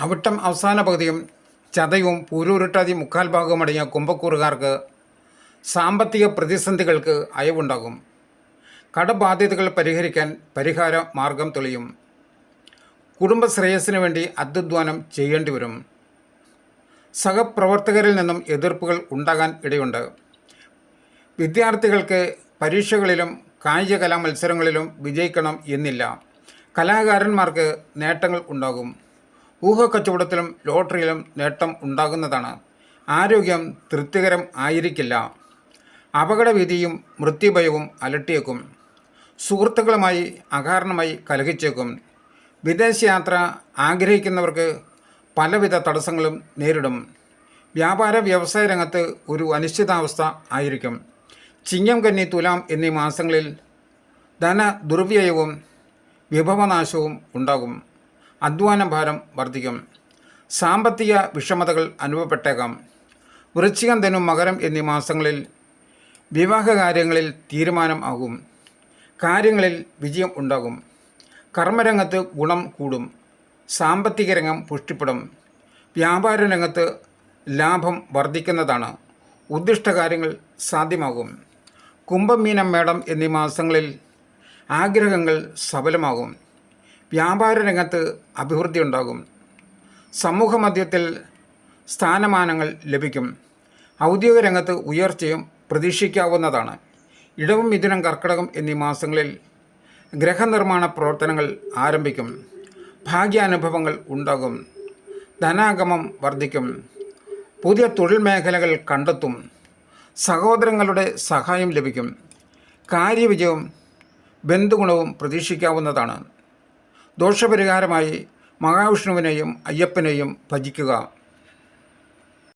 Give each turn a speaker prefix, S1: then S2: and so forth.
S1: അവിട്ടം അവസാന പകുതിയും ചതയും പൂരൂരുട്ടാതി മുക്കാൽ ഭാഗവും അടങ്ങിയ കുംഭക്കൂറുകാർക്ക് സാമ്പത്തിക പ്രതിസന്ധികൾക്ക് അയവുണ്ടാകും. കടബാധ്യതകൾ പരിഹരിക്കാൻ പരിഹാര മാർഗം തെളിയും. കുടുംബശ്രേയസ്സിന് വേണ്ടി അധ്വാനം ചെയ്യേണ്ടി വരും. സഹപ്രവർത്തകരിൽ നിന്നും എതിർപ്പുകൾ ഉണ്ടാകാൻ ഇടയുണ്ട്. വിദ്യാർത്ഥികൾക്ക് പരീക്ഷകളിലും കായിക കലാ മത്സരങ്ങളിലും വിജയിക്കണം എന്നില്ല. കലാകാരന്മാർക്ക് നേട്ടങ്ങൾ ഉണ്ടാകും. ഊഹക്കച്ചവടത്തിലും ലോട്ടറിയിലും നേട്ടം ഉണ്ടാകുന്നതാണ്. ആരോഗ്യം തൃപ്തികരം ആയിരിക്കില്ല. അപകടവിധിയും മൃത്യുഭയവും അലട്ടിയേക്കും. സുഹൃത്തുക്കളുമായി അകാരണമായി കലഹിച്ചേക്കും. വിദേശയാത്ര ആഗ്രഹിക്കുന്നവർക്ക് പലവിധ തടസ്സങ്ങളും നേരിടും. വ്യാപാര വ്യവസായ രംഗത്ത് ഒരു അനിശ്ചിതാവസ്ഥ ആയിരിക്കും. ചിങ്ങം കന്നി തുലാം എന്നീ മാസങ്ങളിൽ ധന ദുർവ്യയവും വിഭവനാശവും ഉണ്ടാകും. അധ്വാന ഭാരം വർദ്ധിക്കും. സാമ്പത്തിക വിഷമതകൾ അനുഭവപ്പെട്ടേക്കാം. വൃശ്ചികം ധനു മകരം എന്നീ മാസങ്ങളിൽ വിവാഹകാര്യങ്ങളിൽ തീരുമാനം ആകും. കാര്യങ്ങളിൽ വിജയം ഉണ്ടാകും. കർമ്മരംഗത്ത് ഗുണം കൂടും. സാമ്പത്തിക രംഗം പുഷ്ടിപ്പെടും. വ്യാപാര രംഗത്ത് ലാഭം വർദ്ധിക്കുന്നതാണ്. ഉദ്ദിഷ്ട കാര്യങ്ങൾ സാധ്യമാകും. കുംഭമീനം മേടം എന്നീ മാസങ്ങളിൽ ആഗ്രഹങ്ങൾ സഫലമാകും. വ്യാപാര രംഗത്ത് അഭിവൃദ്ധി ഉണ്ടാകും. സമൂഹ മധ്യത്തിൽ സ്ഥാനമാനങ്ങൾ ലഭിക്കും. ഔദ്യോഗിക രംഗത്ത് ഉയർച്ചയും പ്രതീക്ഷിക്കാവുന്നതാണ്. ഇടവും മിഥുനം കർക്കിടകം എന്നീ മാസങ്ങളിൽ ഗ്രഹനിർമ്മാണ പ്രവർത്തനങ്ങൾ ആരംഭിക്കും. ഭാഗ്യാനുഭവങ്ങൾ ഉണ്ടാകും. ധനാഗമം വർദ്ധിക്കും. പുതിയ തൊഴിൽ മേഖലകൾ കണ്ടെത്തും. സഹോദരങ്ങളുടെ സഹായം ലഭിക്കും. കാര്യവിജയവും ബന്ധുഗുണവും പ്രതീക്ഷിക്കാവുന്നതാണ്. ദോഷപരിഹാരമായി മഹാവിഷ്ണുവിനെയും അയ്യപ്പനെയും ഭജിക്കുക.